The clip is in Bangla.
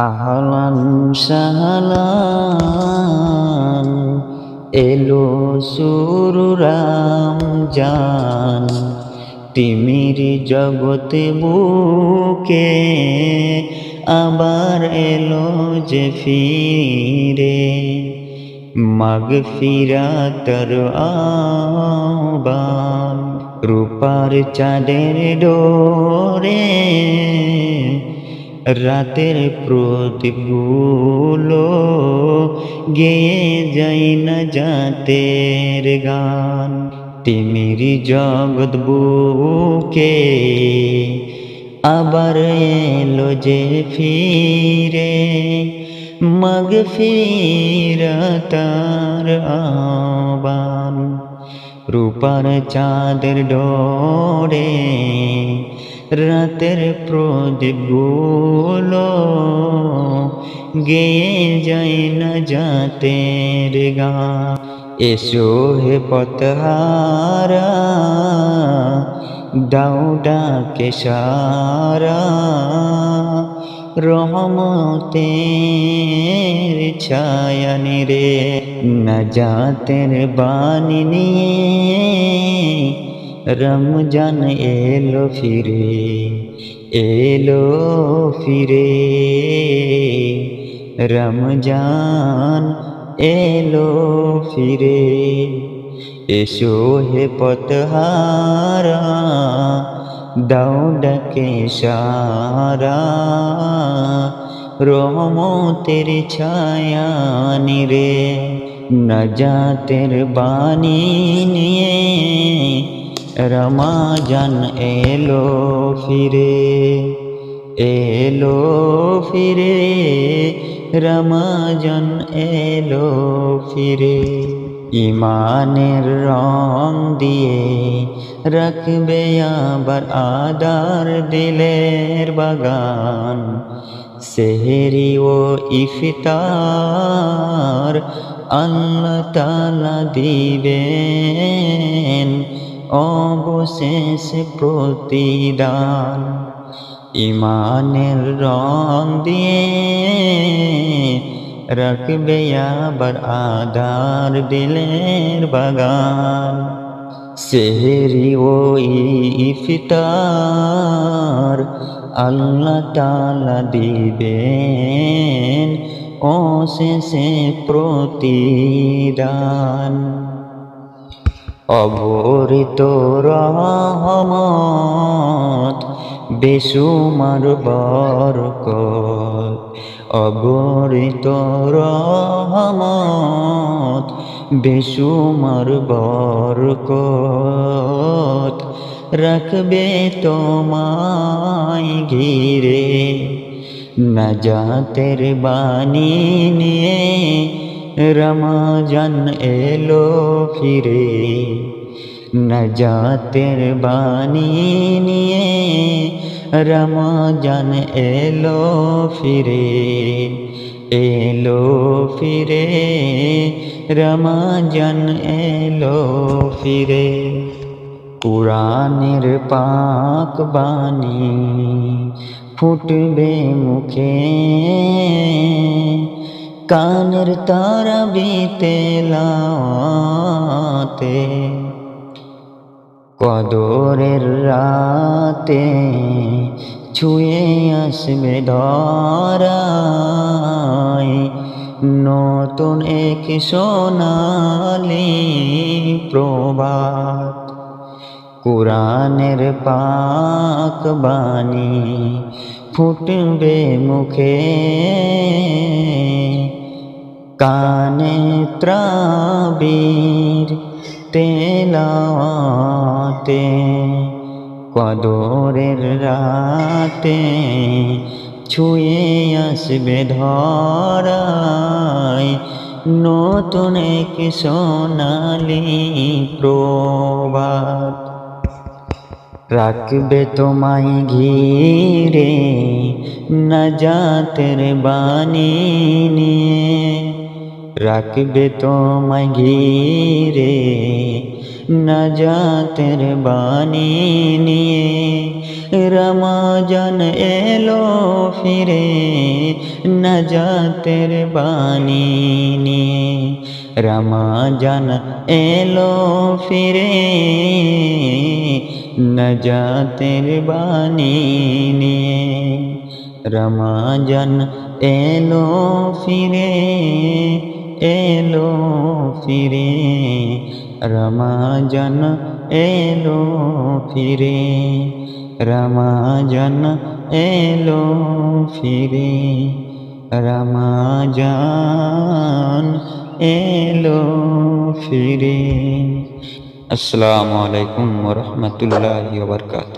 আহলান সাহলান, এলো সুরুরাম জান। তিমির জগতে বুকে আবার এলো যে ফিরে। মাগ ফিরাতর আবান রূপার চাঁদের ডোরে রাতের প্রদীপগুলো গেয়ে যাই না জাতের গান। তিমির জগৎ বুকে আবার এলো যে ফিরে, মগ ফিরতার আবান রূপার চাঁদের ডোরে রাতের প্রদীপগুলো গেয়ে যায় না জাতের গা। এসো হে পতহারা দাও ডাকে সারা। রহমতের ছায়ানি রে না জাতের বাণী নিয়ে রমজান এলো ফিরে এলো ফিরে। রমজান এলো ফিরে, এসো হে পতহারা দাও ডাকে সারা রহমতের ছায়া নিরে, নজাতের বাণী নিয়ে রমাজান এলো ফিরে এলো ফিরে, রমাজান এলো ফিরে। ইমানের রং দিয়ে রাখবে আবার আদার দিলের বাগান। সেহেরি ও ইফতার আল্লাহ তালা দিবেন। অবশেষ প্রতিদান ইমানের রং দিয়ে রাখবে আবার আদার দিলের বাগান। সেহেরি ও ইফতার আল্লাহ তালা দিবেন ও শেষে প্রতিদান। অবরিত রহমত বেসুমার বরকত। অবরিত রহমত বেসুমার বরকত। রাখবে তোমায় ঘিরে নাজাতের বাণী নিয়ে রমাজান এলো ফিরে, নজাতের বাণী নিয়ে রমাজান এলো ফিরে এলো ফিরে, রমাজান এলো ফিরে। পুরাণের পাক বাণী ফুটবে মুখে। কানের তারা বিতেলাতে কদরের রাতে ছুঁয়ে আসবে ধরায়। নতুন এক সোনালি প্রভাত কোরআনের পাক বাণী ফুটবে মুখে। কানে ত্রাবীর তেলাতে কদরের রাতে ছুঁয়ে আসবে ধরায়, নতুন এক সোনালি প্রভাত রাখবে তোমায় ঘিরে, নজাতের বাণী নিয়ে। রাখবে তোমায় ঘিরে নাজাতের বাণী নিয়ে। রমাজান এলো ফিরে নাজাতের বাণী নিয়ে। রমাজান এলো ফিরে নজাতের বাণী নিয়ে। রমাজান এলো ফিরে এলো ফিরে, রমাজান এলো ফিরে, রমাজান এলো ফিরে, রমাজান এলো ফিরে। আসসালামু আলাইকুম রহমতুল্লাহ বরকাত